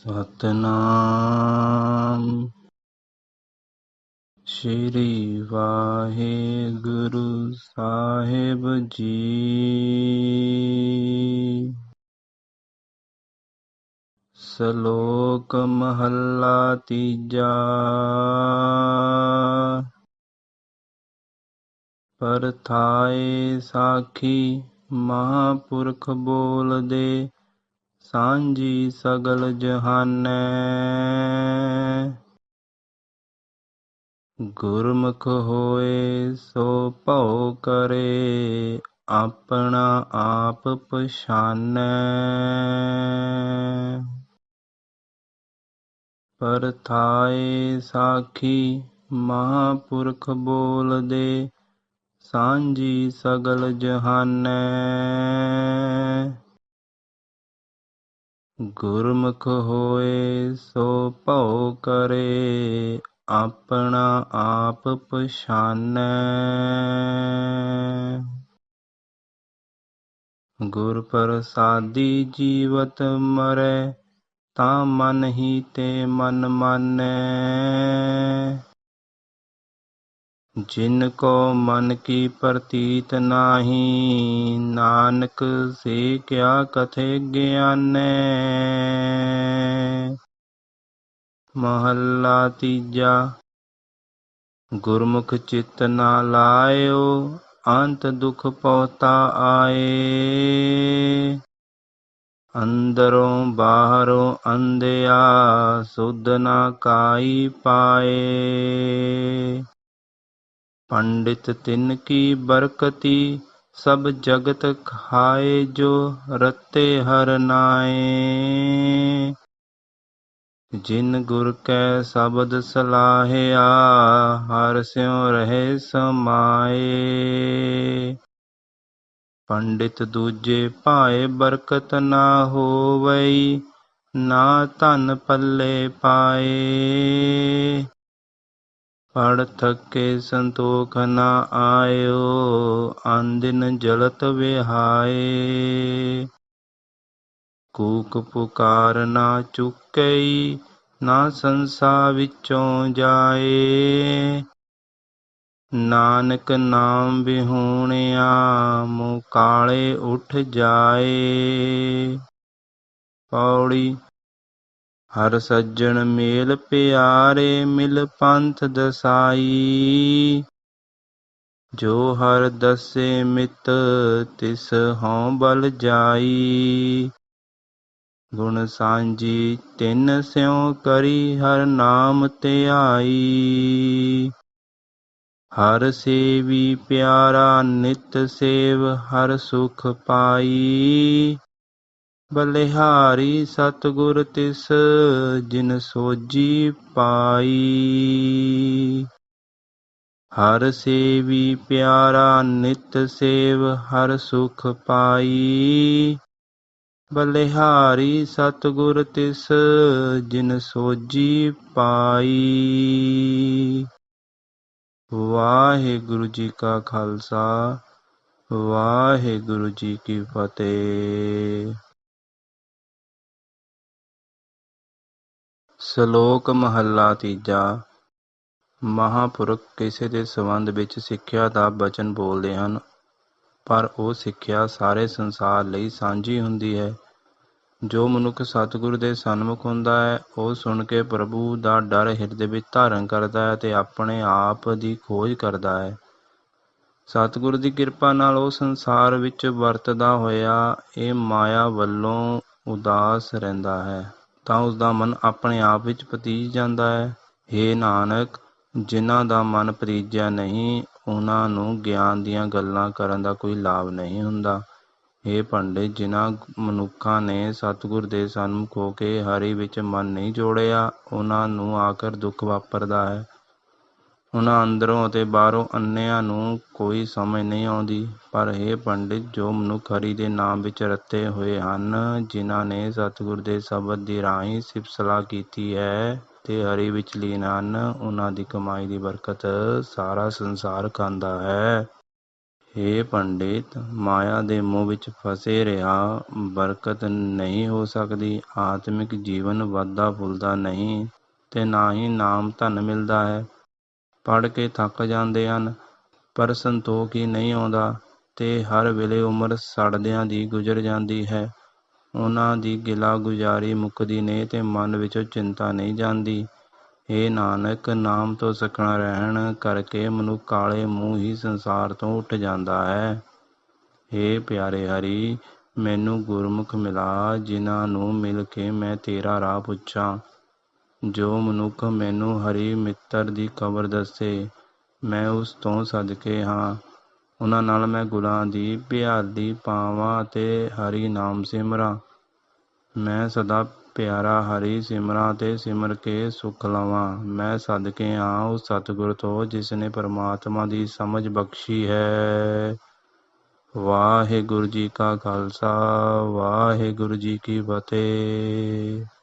ਸਤਨਾਮ। ਸ਼੍ਰੀ ਵਾਹਿਗੁਰੂ ਸਾਹਿਬ ਜੀ। ਸ਼ਲੋਕ ਮਹੱਲਾ ਤੀਜਾ। ਪਰਥਾਏ ਸਾਖੀ ਮਹਾਪੁਰਖ ਬੋਲਦੇ ਸਾਂਝੀ ਸਗਲ ਜਹਾਨੈ। ਗੁਰਮੁਖ ਹੋਏ ਸੋ ਭਉ ਕਰੇ, ਆਪਣਾ ਆਪ ਪਛਾਨੈ। ਪਰਥਾਏ ਸਾਖੀ ਮਹਾਪੁਰਖ ਬੋਲਦੇ, ਸਾਂਝੀ ਸਗਲ ਜਹਾਨੈ। ਗੁਰਮੁਖ ਹੋਏ ਸੋ ਭਉ ਕਰੇ, ਆਪਣਾ ਆਪ ਪਛਾਨੈ। ਗੁਰ ਪ੍ਰਸਾਦੀ ਜੀਵਤ ਮਰੈ, ਤਾਂ ਮਨ ਹੀ ਤੇ ਮਨ ਮਾਨੈ। ਜਿਨ ਕੋ ਮਨ ਕੀ ਪ੍ਰਤੀਤ ਨਾਹੀ, ਨਾਨਕ ਸੇ ਕਿਆ ਕਥੇ ਗਿਆਨੈ? ਮਹੱਲਾ ਤੀਜਾ, ਗੁਰਮੁਖ ਚਿਤ ਨਾ ਲਾਇਓ, ਅੰਤ ਦੁਖ ਪਉਤਾ ਆਏ। ਅੰਦਰੋਂ ਬਾਹਰੋਂ ਅੰਧਿਆ, ਸੁਧ ਨਾ ਕਾਈ ਪਾਏ। ਪੰਡਿਤ ਤਿਨ ਕੀ ਬਰਕਤੀ, ਸਭ ਜਗਤ ਖਾਏ ਜੋ ਰਤੇ ਹਰ ਨਾਏ। ਜਿਨ ਗੁਰ ਕੈ ਸ਼ਬਦ ਸਲਾਹਿਆ, ਹਰ ਸਿਉ ਰਹੇ ਸਮਾਏ। ਪੰਡਿਤ ਦੂਜੇ ਭਾਏ ਬਰਕਤ ਨਾ ਹੋਵਈ, ਨਾ ਧਨ ਪੱਲੇ ਪਾਏ। ਪੜ ਥਕੇ ਸੰਤੋਖ ਨਾ ਆਇਓ, ਆਂਦਿਨ ਜਲਤ ਵਿਹਾਏ। ਕੂਕ ਪੁਕਾਰ ਨਾ ਚੁੱਕਈ, ਨਾ ਸੰਸਾ ਵਿੱਚੋਂ ਜਾਏ। ਨਾਨਕ ਨਾਮ ਵਿਹੂਣਿਆ ਮੂੰ ਕਾਲੇ ਉਠ ਜਾਏ। ਪੌੜੀ ਹਰ ਸੱਜਣ ਮੇਲ ਪਿਆਰੇ ਮਿਲ ਪੰਥ ਦਸਾਈ। ਜੋ ਹਰ ਦਸੇ ਮਿਤ, ਤਿਸ ਹਉ ਬਲ ਜਾਈ। ਗੁਣ ਸਾਂਝੀ ਤਿੰਨ ਸਿਉ ਕਰੀ, ਹਰ ਨਾਮ ਧਿਆਈ ਹਰ ਸੇਵੀ ਪਿਆਰਾ ਨਿਤ ਸੇਵ, ਹਰ ਸੁਖ ਪਾਈ। ਬਲਿਹਾਰੀ ਸਤਿਗੁਰ ਤਿਸ, ਜਿਨ ਸੋਜੀ ਪਾਈ। ਹਰ ਸੇਵੀ ਪਿਆਰਾ ਨਿਤ ਸੇਵ, ਹਰ ਸੁਖ ਪਾਈ। ਬਲਿਹਾਰੀ ਸਤਿਗੁਰ ਤਿਸ, ਜਿਨ ਸੋਜੀ ਪਾਈ। ਵਾਹਿਗੁਰੂ ਜੀ ਕਾ ਖਾਲਸਾ, ਵਾਹਿਗੁਰੂ ਜੀ ਕੀ ਫਤਿਹ। ਸ਼ਲੋਕ ਮਹੱਲਾ ਤੀਜਾ। ਮਹਾਂਪੁਰਖ ਕਿਸੇ ਦੇ ਸੰਬੰਧ ਵਿੱਚ ਸਿੱਖਿਆ ਦਾ ਬਚਨ ਬੋਲਦੇ ਹਨ, ਪਰ ਉਹ ਸਿੱਖਿਆ ਸਾਰੇ ਸੰਸਾਰ ਲਈ ਸਾਂਝੀ ਹੁੰਦੀ ਹੈ। ਜੋ ਮਨੁੱਖ ਸਤਿਗੁਰ ਦੇ ਸਨਮੁਖ ਹੁੰਦਾ ਹੈ, ਉਹ ਸੁਣ ਕੇ ਪ੍ਰਭੂ ਦਾ ਡਰ ਹਿਰਦੇ ਵਿੱਚ ਧਾਰਨ ਕਰਦਾ ਹੈ ਤੇ ਆਪਣੇ ਆਪ ਦੀ ਖੋਜ ਕਰਦਾ ਹੈ। ਸਤਿਗੁਰ ਦੀ ਕਿਰਪਾ ਨਾਲ ਉਹ ਸੰਸਾਰ ਵਿੱਚ ਵਰਤਦਾ ਹੋਇਆ ਇਹ ਮਾਇਆ ਵੱਲੋਂ ਉਦਾਸ ਰਹਿੰਦਾ ਹੈ। ਤਾਂ ਉਸਦਾ ਮਨ ਆਪਣੇ ਆਪ ਵਿੱਚ ਪਤੀਜ ਜਾਂਦਾ ਹੈ। ਹੇ ਨਾਨਕ, ਜਿਨ੍ਹਾਂ ਦਾ ਮਨ ਪਤੀਜਿਆ ਨਹੀਂ, ਉਹਨਾਂ ਨੂੰ ਗਿਆਨ ਦੀਆਂ ਗੱਲਾਂ ਕਰਨ ਦਾ ਕੋਈ ਲਾਭ ਨਹੀਂ ਹੁੰਦਾ। ਇਹ ਪੰਡਿਤ, ਜਿਨ੍ਹਾਂ ਮਨੁੱਖਾਂ ਨੇ ਸਤਿਗੁਰ ਦੇ ਸਨਮੁਖ ਹੋ ਕੇ ਹਰੀ ਵਿੱਚ ਮਨ ਨਹੀਂ ਜੋੜਿਆ, ਉਹਨਾਂ ਨੂੰ ਆਖਰ ਦੁੱਖ ਵਾਪਰਦਾ ਹੈ। ਉਹਨਾਂ ਅੰਦਰੋਂ ਅਤੇ ਬਾਹਰੋਂ ਅੰਨ੍ਹਿਆਂ ਨੂੰ ਕੋਈ ਸਮਝ ਨਹੀਂ ਆਉਂਦੀ। ਪਰ ਇਹ ਪੰਡਿਤ ਜੋ ਮਨੁੱਖ ਹਰੀ ਦੇ ਨਾਮ ਵਿੱਚ ਰਤੇ ਹੋਏ ਹਨ, ਜਿਨ੍ਹਾਂ ਨੇ ਸਤਿਗੁਰ ਦੇ ਸ਼ਬਦ ਦੀ ਰਾਹੀਂ ਸਿਫਤ ਸਲਾਹ ਕੀਤੀ ਹੈ ਤੇ ਹਰੀ ਵਿੱਚ ਲੀਨ ਹਨ, ਉਹਨਾਂ ਦੀ ਕਮਾਈ ਦੀ ਬਰਕਤ ਸਾਰਾ ਸੰਸਾਰ ਖਾਂਦਾ ਹੈ। ਹੇ ਪੰਡਿਤ, ਮਾਇਆ ਦੇ ਮੋਹ ਵਿੱਚ ਫਸੇ ਰਿਹਾ, ਬਰਕਤ ਨਹੀਂ ਹੋ ਸਕਦੀ, ਆਤਮਿਕ ਜੀਵਨ ਵੱਧਦਾ ਫੁੱਲਦਾ ਨਹੀਂ ਤੇ ਨਾ ਹੀ ਨਾਮ ਧਨ ਮਿਲਦਾ ਹੈ। ਪੜ੍ਹ ਕੇ ਥੱਕ ਜਾਂਦੇ ਹਨ, ਪਰ ਸੰਤੋਖ ਹੀ ਨਹੀਂ ਆਉਂਦਾ ਤੇ ਹਰ ਵੇਲੇ ਉਮਰ ਸੜਦਿਆਂ ਦੀ ਗੁਜ਼ਰ ਜਾਂਦੀ ਹੈ। ਉਹਨਾਂ ਦੀ ਗਿਲਾ ਗੁਜ਼ਾਰੀ ਮੁੱਕਦੀ ਨਹੀਂ ਤੇ ਮਨ ਵਿੱਚੋਂ ਚਿੰਤਾ ਨਹੀਂ ਜਾਂਦੀ। ਇਹ ਨਾਨਕ, ਨਾਮ ਤੋਂ ਸਖਣਾ ਰਹਿਣ ਕਰਕੇ ਮਨੁੱਖ ਕਾਲੇ ਮੂੰਹ ਹੀ ਸੰਸਾਰ ਤੋਂ ਉੱਠ ਜਾਂਦਾ ਹੈ। हे ਪਿਆਰੇ ਹਰੀ, ਮੈਨੂੰ ਗੁਰਮੁਖ ਮਿਲਾ, ਜਿਨ੍ਹਾਂ ਨੂੰ ਮਿਲ ਕੇ ਮੈਂ ਤੇਰਾ ਰਾਹ ਪੁੱਛਾਂ। ਜੋ ਮਨੁੱਖ ਮੈਨੂੰ ਹਰੀ ਮਿੱਤਰ ਦੀ ਖਬਰ ਦੱਸੇ, ਮੈਂ ਉਸ ਤੋਂ ਸਦਕੇ ਹਾਂ। ਉਹਨਾਂ ਨਾਲ ਮੈਂ ਗੁਰਾਂ ਦੀ ਪਿਆਲੀ ਪਾਵਾਂ ਤੇ ਹਰੀ ਨਾਮ ਸਿਮਰਾਂ। ਮੈਂ ਸਦਾ ਪਿਆਰਾ ਹਰੀ ਸਿਮਰਾਂ ਤੇ ਸਿਮਰ ਕੇ ਸੁਖ ਲਵਾਂ। ਮੈਂ ਸਦਕੇ ਹਾਂ ਉਸ ਸਤਿਗੁਰ ਤੋਂ ਜਿਸ ਨੇ ਪਰਮਾਤਮਾ ਦੀ ਸਮਝ ਬਖਸ਼ੀ ਹੈ। ਵਾਹਿਗੁਰੂ ਜੀ ਕਾ ਖਾਲਸਾ, ਵਾਹਿਗੁਰੂ ਜੀ ਕੀ ਫਤਿਹ।